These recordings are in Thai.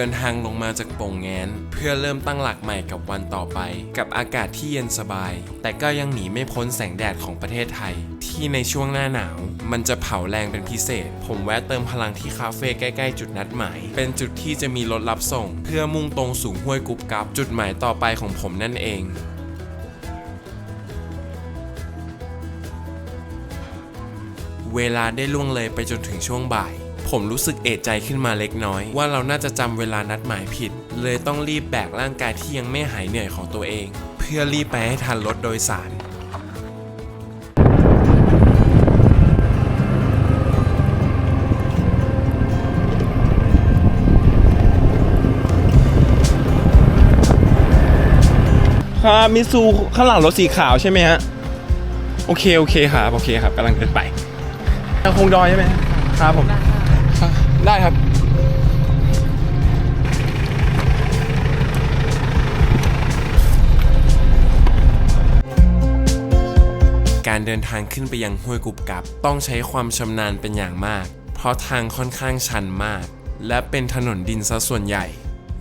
ดินทางลงมาจากโป่งแงนเพื่อเริ่มตั้งหลักใหม่กับวันต่อไป กับอากาศที่เย็นสบาย แต่ก็ยังหนีไม่พ้นแสงแดดของประเทศไทย ที่ในช่วงหน้าหนาว มันจะเผาแรงเป็นพิเศษ ผมแวะเติมพลังที่คาเฟ่ใกล้ๆ จุดนัดหมาย เป็นจุดที่จะมีรถรับส่ง เพื่อมุ่งตรงสู่ห้วยกุบกับ จุดหมายต่อไปของผมนั่นเองเวลาได้ล่วงเลยไปจนถึงช่วงบ่าย ผมรู้สึกเอะใจขึ้นมาเล็กน้อย ว่าเราน่าจะจำเวลานัดหมายผิด เลยต้องรีบแบกร่างกายที่ยังไม่หายเหนื่อยของตัวเอง เพื่อรีบไปให้ทันรถโดยสารครับมิซูข้างหลังรถสีขาวใช่ไหมฮะ โอเค โอเคครับโอเคครับกำลังเดินไปยังคงดอยใช่ไหมครับผม ได้ครับ การเดินทางขึ้นไปยังห้วยกุบกับ ต้องใช้ความชำนาญเป็นอย่างมาก เพราะทางค่อนข้างชันมาก และเป็นถนนดินซะส่วนใหญ่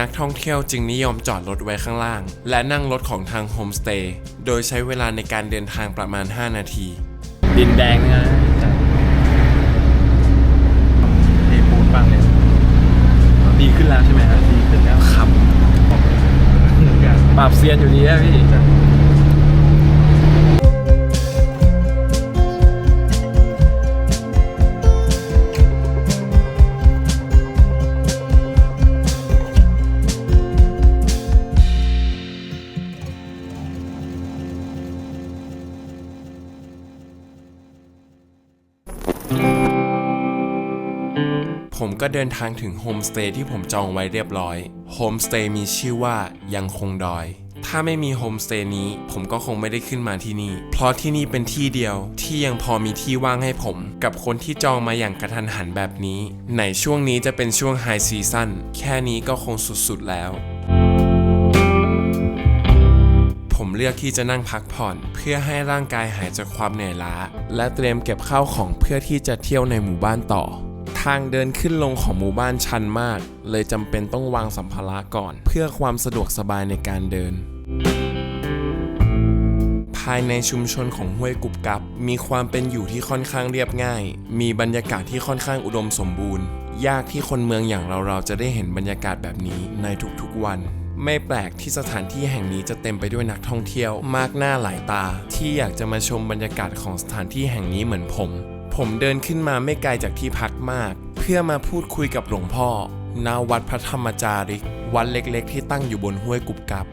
นักท่องเที่ยวจึงนิยมจอดรถไว้ข้างล่าง และนั่งรถของทางโฮมสเตย์โดยใช้เวลาในการเดินทางประมาณ 5 นาที ดินแดงนะเทปูนบ้างเลยดี ขึ้นแล้วใช่ไหมฮะดีขึ้นแล้วครับปราบเซียนอยู่ดีอะพี่ ก็เดินทางถึงโฮมสเตย์ที่ผมจองไว้เรียบร้อย โฮมสเตย์มีชื่อว่ายังคงดอย ถ้าไม่มีโฮมสเตย์นี้ ผมก็คงไม่ได้ขึ้นมาที่นี่ เพราะที่นี่เป็นที่เดียวที่ยังพอมีที่ว่างให้ผม กับคนที่จองมาอย่างกระทันหันแบบนี้ในช่วงนี้จะเป็นช่วงไฮซีซั่นแค่นี้ก็คงสุดๆแล้วผมเลือกที่จะนั่งพักผ่อน เพื่อให้ร่างกายหายจากความเหนื่อยล้า และเตรียมเก็บข้าวของเพื่อที่จะเที่ยวในหมู่บ้านต่อ ทางเดินขึ้นลงของหมู่บ้านชันมาก เลยจำเป็นต้องวางสัมภาระก่อน เพื่อความสะดวกสบายในการเดิน ภายในชุมชนของห้วยกุบกับ มีความเป็นอยู่ที่ค่อนข้างเรียบง่าย มีบรรยากาศที่ค่อนข้างอุดมสมบูรณ์ ยากที่คนเมืองอย่างเราๆจะได้เห็นบรรยากาศแบบนี้ในทุกๆวันไม่แปลกที่สถานที่แห่งนี้จะเต็มไปด้วยนักท่องเที่ยวมากหน้าหลายตา ที่อยากจะมาชมบรรยากาศของสถานที่แห่งนี้เหมือนผม ผมเดินขึ้นมาไม่ไกลจากที่พักมาก เพื่อมาพูดคุยกับหลวงพ่อณวัดพระธรรมจาริก วัดเล็กๆ ที่ตั้งอยู่บนห้วยกุบกับ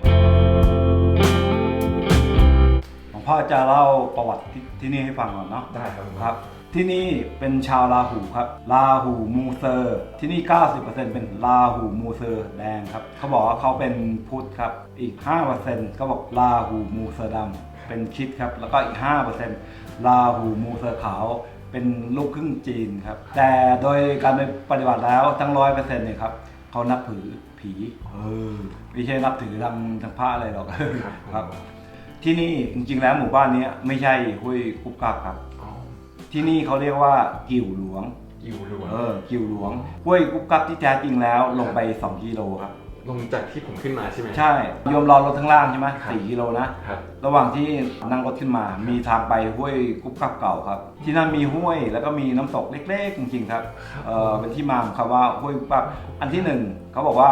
หลวงพ่อจะเล่าประวัติที่ที่นี่ให้ฟังก่อนเนาะได้ครับครับ ที่นี่เป็นชาวลาหูครับ ลาหูมูเซอร์ ที่นี่ 90%เป็นลาหูมูเซอร์แดงครับ เขาบอกว่าเขาเป็นพุทธครับ อีก 5%ก็บอกลาหูมูเซอร์ดำเป็นคริดครับ แล้วก็อีก 5%ลาหูมูเซอร์ขาว เป็นลูกครึ่งจีนครับ แต่โดยการปฏิบัติแล้วทั้งร้อยเปอร์เซ็นต์เนี่ยครับเขานับถือผีเออไม่ใช่นับถือทางทางพระอะไรหรอกครับ ที่นี่จริงๆแล้วหมู่บ้านนี้ไม่ใช่ห้วยกุบกาบครับที่นี่เขาเรียกว่ากิ่วหลวงอยู่หลวง เออ กิ่วหลวงห้วยกุบกับที่แท้จริงแล้วลงไป 2 กิโลครับ ลงจากที่ผมขึ้นมาใช่ไหม ใช่โยมรอรถทั้างล่างใช่ไหมครับ สี่กิโลนะ ครับระหว่างที่นั่งรถขึ้นมา มีทางไปห้วยกุบกับเก่าครับ ที่นั่นมีห้วยแล้วก็มีน้ำตกเล็กๆจริงๆครับเออเป็นที่มาของคำว่าห้วยกุบกับอันที่หนึ่งเขาบอกว่า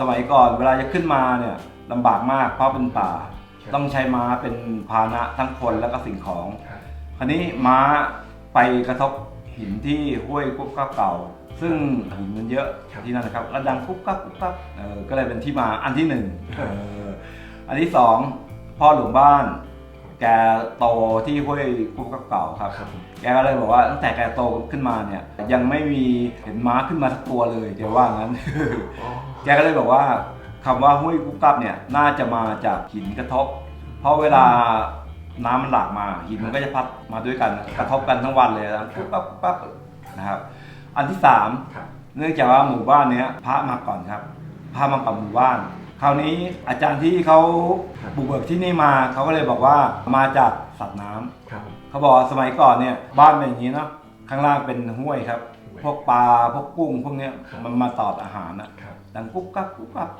สมัยก่อนเวลาจะขึ้นมาเนี่ยลำบากมากเพราะเป็นป่า ครับต้องใช้ม้าเป็นพาหนะทั้งคนแล้วก็สิ่งของ ครับ คราวนี้ม้าไปกระทบหินที่ห้วยกุ๊บกับเก่า ซึ่งหินมันเยอะที่นั่นนะครับแล้วดังกุ๊บกับกุ๊บกับเออก็เลยเป็นที่มาอันที่หนึ่งเอออันที่สองพ่อหลวงบ้าน แกโตที่ห้วยกุ๊บกับเก่าครับ แกก็เลยบอกว่าตั้งแต่แกโตขึ้นมาเนี่ย ยังไม่มีเห็นม้าขึ้นมาสักตัวเลยแกว่างั้น แกก็เลยบอกว่าคำว่าห้วยกุ๊บกับเนี่ยน่าจะมาจากหินกระทบ เพราะเวลาน้ำมันหลากมาหินมันก็จะพัดมาด้วยกันกระทบกันทั้งวันเลยนะกุ๊บกับกุ๊บกับนะครับ อันที่สามครับ เนื่องจากว่าหมู่บ้านเนี้ยพระมาก่อนครับพระมาก่อนหมู่บ้าน คราวนี้อาจารย์ที่เขาบุกเบิกที่นี่มาเขาก็เลยบอกว่ามาจากสัตว์น้ำครับผมเขาบอกว่าสมัยก่อนเนี่ยบ้านเป็นอย่างนี้เนาะข้างล่างเป็นห้วยครับพวกปลาพวกกุ้งพวกเนี้ยมันมาตอบอาหารนะดังกุ๊กกักกุ๊กกัก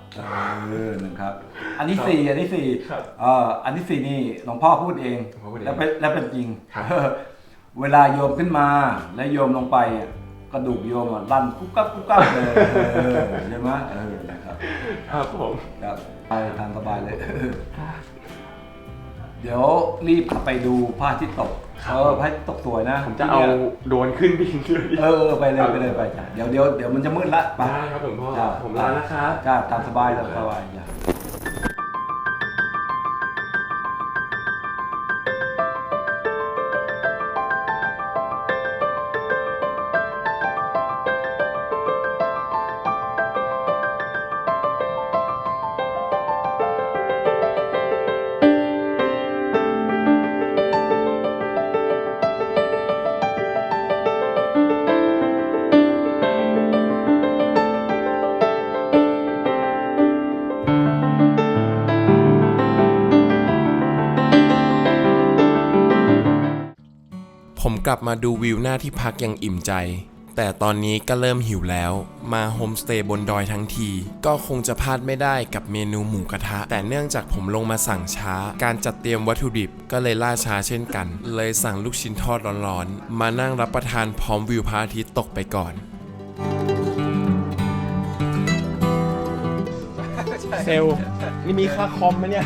เออหนึ่งครับ อันที่สี่อันที่สี่ครับ เอ่ออันที่สี่นี่หลวงพ่อพูดเอง หลวงพ่อพูดเองแล้วเป็นแล้วเป็นจริง ครับเออเวลาโยมขึ้นมาแล้วโยมลงไปอะ กระดูกโยมอะลั่นกุ๊กกักกุ๊กกักเลยเออใช่ไหมเออนะครับครับผมครับไปทางสบายเลย เดี๋ยวรีบไปดูพระอาทิตย์ตกเออพระอาทิตย์ตกสวยนะผมจะเอาโดรนขึ้นบินด้วยเออเออไปเลยไปเลยไปจ้ะเดี๋ยวเดี๋ยวเดี๋ยวมันจะมืดละไปได้ครับหลวงพ่อจ้ะผมลานะครับจ้าตามสบายตามสบายจ้ะ ลับมาดูวิวหน้าที่พักอย่างอิ่มใจ แต่ตอนนี้ก็เริ่มหิวแล้ว มาโฮมสเตย์บนดอยทั้งที ก็คงจะพลาดไม่ได้กับเมนูหมูกระทะ แต่เนื่องจากผมลงมาสั่งช้า การจัดเตรียมวัตถุดิบก็เลยล่าช้าเช่นกัน เลยสั่งลูกชิ้นทอดร้อนๆ มานั่งรับประทานพร้อมวิวพระอาทิตย์ตกไปก่อนเซลลนี่มีค่าคอมไหมเนี่ย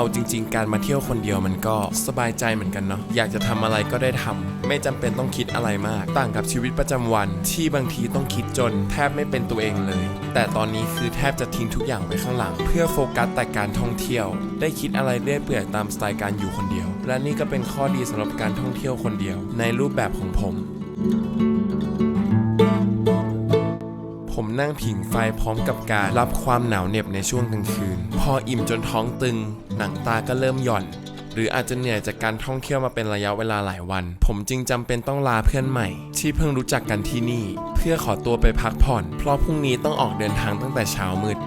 เอาจริง ๆ การมาเที่ยวคนเดียวมันก็สบายใจเหมือนกันเนาะอยากจะทำอะไรก็ได้ทำไม่จำเป็นต้องคิดอะไรมาก ต่างกับชีวิตประจำวัน ที่บางทีต้องคิดจน แทบไม่เป็นตัวเองเลย แต่ตอนนี้คือแทบจะทิ้งทุกอย่างไว้ข้างหลัง เพื่อโฟกัสแต่การท่องเที่ยว ได้คิดอะไรเรื่อยเปื่อยตามสไตล์การอยู่คนเดียว และนี่ก็เป็นข้อดีสำหรับการท่องเที่ยวคนเดียว ในรูปแบบของผมผมนั่งผิงไฟพร้อมกับการรับความหนาวเหน็บในช่วงกลางคืน พออิ่มจนท้องตึง หนังตาก็เริ่มหย่อน หรืออาจจะเหนื่อยจากการท่องเที่ยวมาเป็นระยะเวลาหลายวัน ผมจึงจำเป็นต้องลาเพื่อนใหม่ ที่เพิ่งรู้จักกันที่นี่ เพื่อขอตัวไปพักผ่อน เพราะพรุ่งนี้ต้องออกเดินทางตั้งแต่เช้ามืด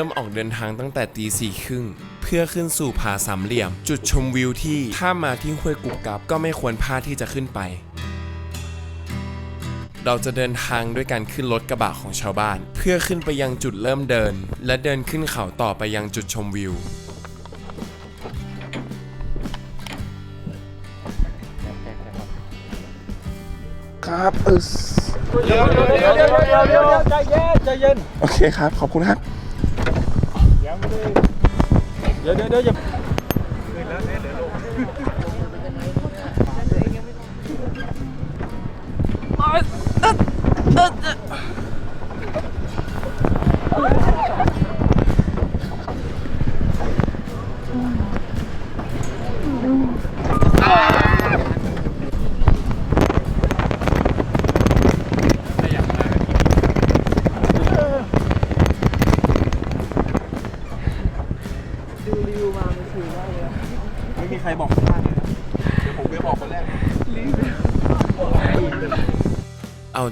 ริ่มออกเดินทางตั้งแต่ตีสี่ครึ่งเพื่อขึ้นสู่ผาสามเหลี่ยม จุดชมวิวที่ถ้ามาที่ห้วยกุบกับก็ไม่ควรพลาดที่จะขึ้นไป เราจะเดินทางด้วยการขึ้นรถกระบะของชาวบ้าน เพื่อขึ้นไปยังจุดเริ่มเดิน และเดินขึ้นเขาต่อไปยังจุดชมวิวครับเออเดี๋ยวเดี๋ยวเดี๋ยวเดี๋ยวเดี๋ยวเดี๋ยวใจเย็นใจเย็น โอเคครับ ขอบคุณครับ เดี๋ยวเดี๋ยวเดี๋ยวอย่าไม่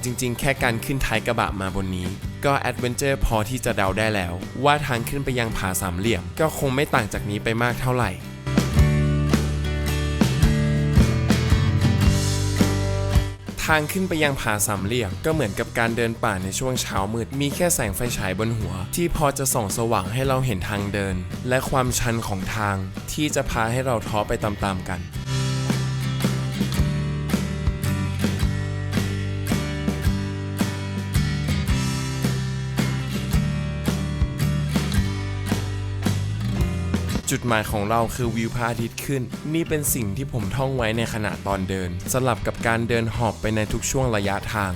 จริงๆ แค่การขึ้นท้ายกระบะมาบนนี้ ก็แอดเวนเจอร์พอที่จะเดาได้แล้ว ว่าทางขึ้นไปยังผาสามเหลี่ยม ก็คงไม่ต่างจากนี้ไปมากเท่าไหร่ทางขึ้นไปยังผาสามเหลี่ยมก็เหมือนกับการเดินป่าในช่วงเช้ามืด มีแค่แสงไฟฉายบนหัว ที่พอจะส่องสว่างให้เราเห็นทางเดิน และความชันของทางที่จะพาให้เราท้อไปตามๆกัน จุดหมายของเราคือวิวพระอาทิตย์ขึ้น นี่เป็นสิ่งที่ผมท่องไว้ในขณะตอนเดิน สลับกับการเดินหอบไปในทุกช่วงระยะทาง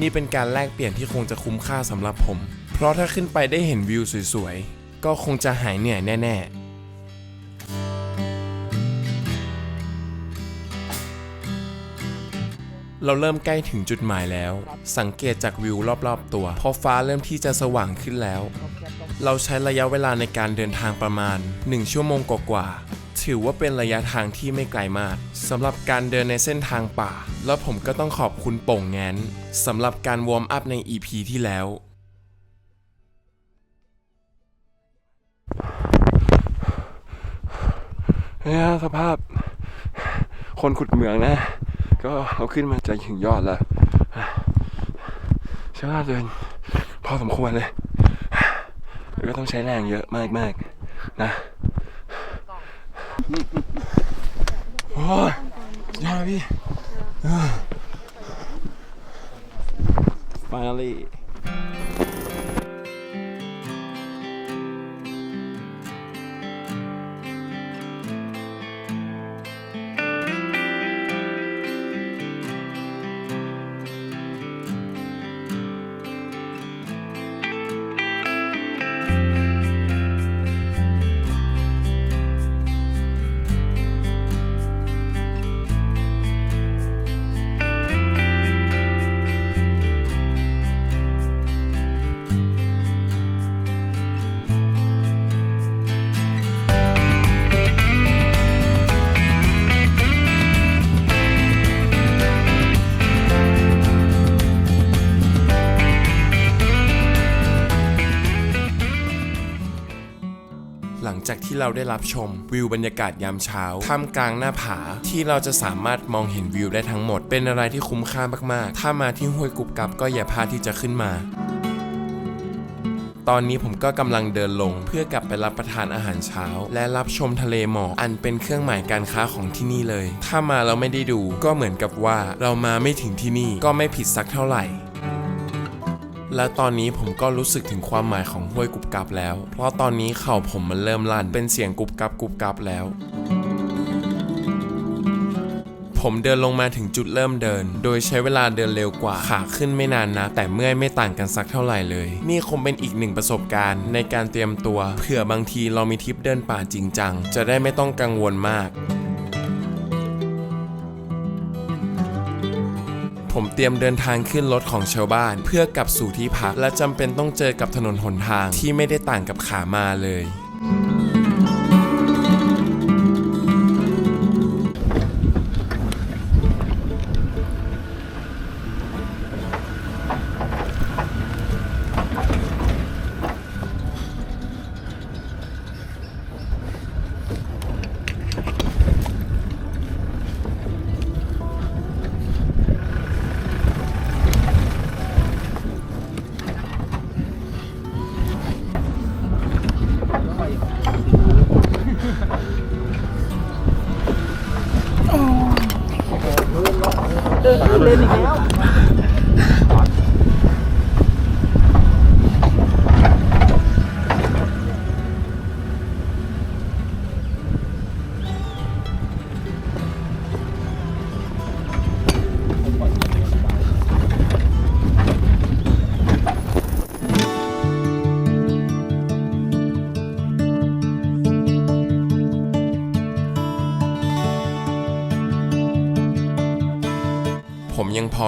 นี่เป็นการแลกเปลี่ยนที่คงจะคุ้มค่าสำหรับผม เพราะถ้าขึ้นไปได้เห็นวิวสวยๆ ก็คงจะหายเหนื่อยแน่ ๆ เราเริ่มใกล้ถึงจุดหมายแล้ว สังเกตจากวิวรอบๆตัว พอฟ้าเริ่มที่จะสว่างขึ้นแล้ว เราใช้ระยะเวลาในการเดินทางประมาณ 1 ชั่วโมงกว่าๆถือว่าเป็นระยะทางที่ไม่ไกลมากสำหรับการเดินในเส้นทางป่า แล้วผมก็ต้องขอบคุณโป่งแงนสำหรับการวอร์มอัพใน EP ที่แล้วเนี่ยสภาพคนขุดเหมืองนะ ก็เอาขึ้นมาจะถึงยอดแล้วใช้เวลาเดินพอสมควรเลย แล้วก็ต้องใช้แรงเยอะมากมากนะโอ้ยยอดพี่ finally หลังจากที่เราได้รับชมวิวบรรยากาศยามเช้าท่ามกลางหน้าผาที่เราจะสามารถมองเห็นวิวได้ทั้งหมด เป็นอะไรที่คุ้มค่ามากๆ ถ้ามาที่ห้วยกุบกับก็อย่าพลาดที่จะขึ้นมาตอนนี้ผมก็กำลังเดินลงเพื่อกลับไปรับประทานอาหารเช้า และรับชมทะเลหมอกอันเป็นเครื่องหมายการค้าของที่นี่เลย ถ้ามาแล้วไม่ได้ดูก็เหมือนกับว่าเรามาไม่ถึงที่นี่ก็ไม่ผิดสักเท่าไหร่ และตอนนี้ผมก็รู้สึกถึงความหมายของห้วยกุบกับแล้ว เพราะตอนนี้เข่าผมมันเริ่มลั่น เป็นเสียงกุบกับกุบกับแล้ว ผมเดินลงมาถึงจุดเริ่มเดิน โดยใช้เวลาเดินเร็วกว่า ขาขึ้นไม่นานนะ แต่เมื่อยไม่ต่างกันสักเท่าไหร่เลย นี่คงเป็นอีกหนึ่งประสบการณ์ในการเตรียมตัว เผื่อบางทีเรามีทริปเดินป่าจริงจัง จะได้ไม่ต้องกังวลมาก ผมเตรียมเดินทางขึ้นรถของชาวบ้าน เพื่อกลับสู่ที่พักและจำเป็นต้องเจอกับถนนหนทางที่ไม่ได้ต่างกับขามาเลย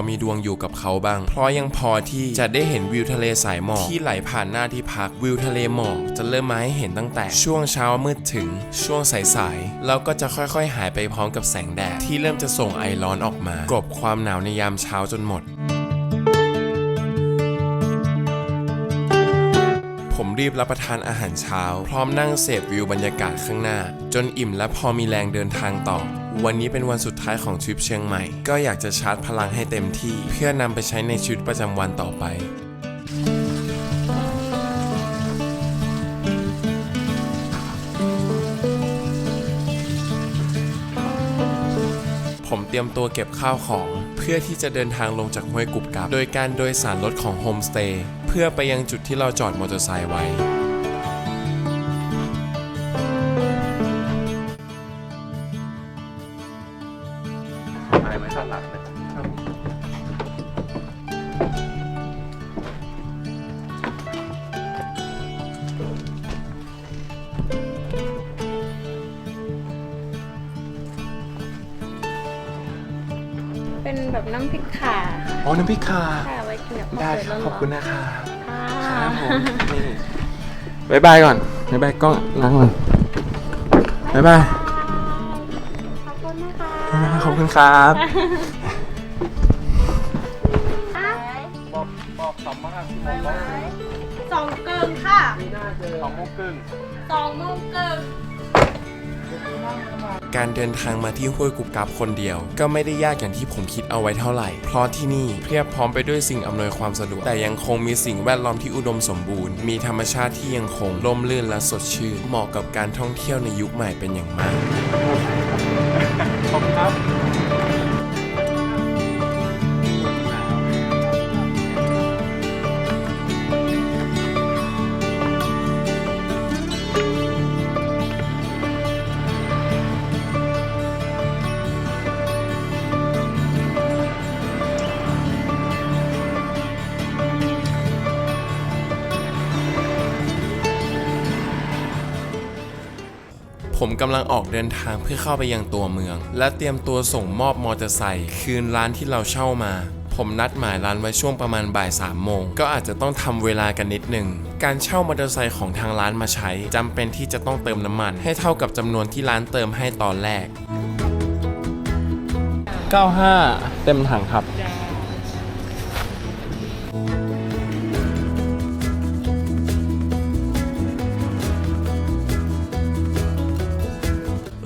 มีดวงอยู่กับเขาบ้าง เพราะยังพอที่จะได้เห็นวิวทะเลสายหมอกที่ไหลผ่านหน้าที่พักวิวทะเลหมอกจะเริ่มมาให้เห็นตั้งแต่ ช่วงเช้ามืดถึงช่วงสายๆแล้วก็จะค่อยๆ หายไปพร้อมกับแสงแดดที่เริ่มจะส่งไอร้อนออกมากลบความหนาวในยามเช้าจนหมดผมรีบรับประทานอาหารเช้า พร้อมนั่งเสพวิวบรรยากาศข้างหน้า จนอิ่มและพอมีแรงเดินทางต่อ วันนี้เป็นวันสุดท้ายของทริปเชียงใหม่ ก็อยากจะชาร์จพลังให้เต็มที่ เพื่อนำไปใช้ในชีวิตประจำวันต่อไปผมเตรียมตัวเก็บข้าวของ เพื่อที่จะเดินทางลงจากห้วยกุบกับ โดยการโดยสารรถของโฮมสเตย์เพื่อไปยังจุดที่เราจอดมอเตอร์ไซค์ไว้ ลัดนะครับเป็นแบบน้ำพริกขา่าอ๋อน้ำพริกขา่ไาได้ครับขอบคุณนะคะค่ะครับผมนี่บายบายก่อนบายบายกล้องล้างก่อนบายบาย ขอบคุณนะคะขอบคุณครับสองเกิงค่ะสองโมงครึ่งสองโมงเกิงการเดินทางมาที่ห้วยกุบกับคนเดียว ก็ไม่ได้ยากอย่างที่ผมคิดเอาไว้เท่าไหร่ เพราะที่นี่เพียบพร้อมไปด้วยสิ่งอำนวยความสะดวก แต่ยังคงมีสิ่งแวดล้อมที่อุดมสมบูรณ์ มีธรรมชาติที่ยังคงร่มรื่นและสดชื่น เหมาะกับการท่องเที่ยวในยุคใหม่เป็นอย่างมาก ขอบคุณครับ กำลังออกเดินทางเพื่อเข้าไปยังตัวเมือง และเตรียมตัวส่งมอบมอเตอร์ไซค์คืนร้านที่เราเช่ามาผมนัดหมายร้านไว้ช่วงประมาณบ่ายสามโมง ก็อาจจะต้องทำเวลากันนิดหนึ่ง การเช่ามอเตอร์ไซค์ของทางร้านมาใช้จำเป็นที่จะต้องเติมน้ำมัน ให้เท่ากับจำนวนที่ร้านเติมให้ตอนแรก 95 เต็มถังครับ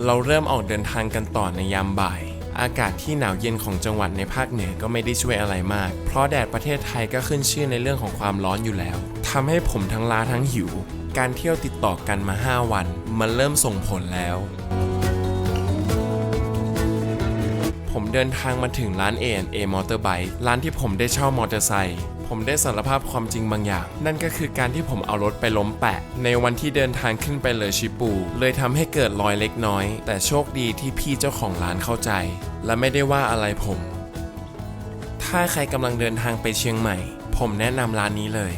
เราเริ่มออกเดินทางกันต่อในยามบ่าย อากาศที่หนาวเย็นของจังหวัดในภาคเหนือก็ไม่ได้ช่วยอะไรมาก เพราะแดดประเทศไทยก็ขึ้นชื่อในเรื่องของความร้อนอยู่แล้วทำให้ผมทั้งล้าทั้งหิว การเที่ยวติดต่อกันมา 5 วัน มันเริ่มส่งผลแล้ว ผมเดินทางมาถึงร้าน A&A Motorbike ร้านที่ผมได้เช่ามอเตอร์ไซค์ ผมได้สารภาพความจริงบางอย่าง นั่นก็คือการที่ผมเอารถไปล้มแปะ ในวันที่เดินทางขึ้นไปเลยชิปู เลยทำให้เกิดรอยเล็กน้อย แต่โชคดีที่พี่เจ้าของร้านเข้าใจ และไม่ได้ว่าอะไรผม ถ้าใครกำลังเดินทางไปเชียงใหม่ ผมแนะนำร้านนี้เลย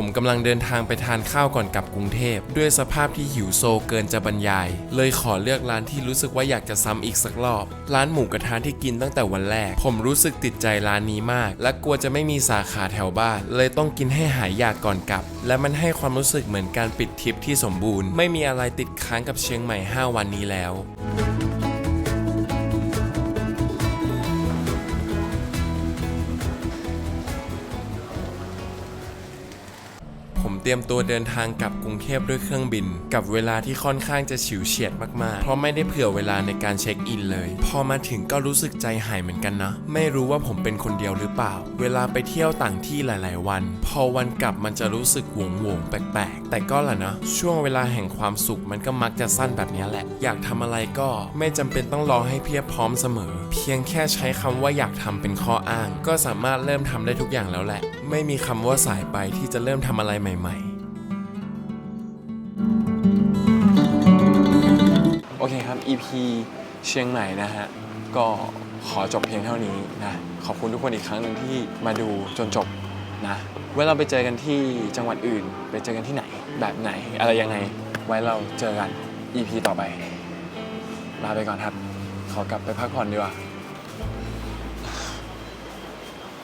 ผมกำลังเดินทางไปทานข้าวก่อนกลับกรุงเทพ ด้วยสภาพที่หิวโซเกินจะบรรยาย เลยขอเลือกร้านที่รู้สึกว่าอยากจะซ้ำอีกสักรอบ ร้านหมูกระทะที่กินตั้งแต่วันแรก ผมรู้สึกติดใจร้านนี้มาก และกลัวจะไม่มีสาขาแถวบ้าน เลยต้องกินให้หายอยากก่อนกลับ และมันให้ความรู้สึกเหมือนการปิดทริปที่สมบูรณ์ ไม่มีอะไรติดค้างกับเชียงใหม่ 5 วันนี้แล้ว ตรียมตัวเดินทางกลับกรุงเทพด้วยเครื่องบิน กับเวลาที่ค่อนข้างจะฉิวเฉียดมากๆ เพราะไม่ได้เผื่อเวลาในการเช็คอินเลย พอมาถึงก็รู้สึกใจหายเหมือนกันนะ ไม่รู้ว่าผมเป็นคนเดียวหรือเปล่า เวลาไปเที่ยวต่างที่หลาย ๆ วัน พอวันกลับมันจะรู้สึกหวงหวงแปลกๆ แต่ก็แหละนะ ช่วงเวลาแห่งความสุขมันก็มักจะสั้นแบบนี้แหละ อยากทำอะไรก็ไม่จำเป็นต้องรอให้เพียบพร้อมเสมอ เพียงแค่ใช้คำว่าอยากทำเป็นข้ออ้าง ก็สามารถเริ่มทำได้ทุกอย่างแล้วแหละ ไม่มีคำว่าสายไปที่จะเริ่มทำอะไรใหม่ ที่เชียงใหม่นะฮะ ก็ขอจบเพียงเท่านี้นะ ขอบคุณทุกคนอีกครั้งหนึ่งที่มาดูจนจบนะไว้เราไปเจอกันที่จังหวัดอื่น ไปเจอกันที่ไหน แบบไหน อะไรยังไง ไว้เราเจอกัน EP ต่อไป ลาไปก่อนครับ ขอกลับไปพักผ่อนดีกว่า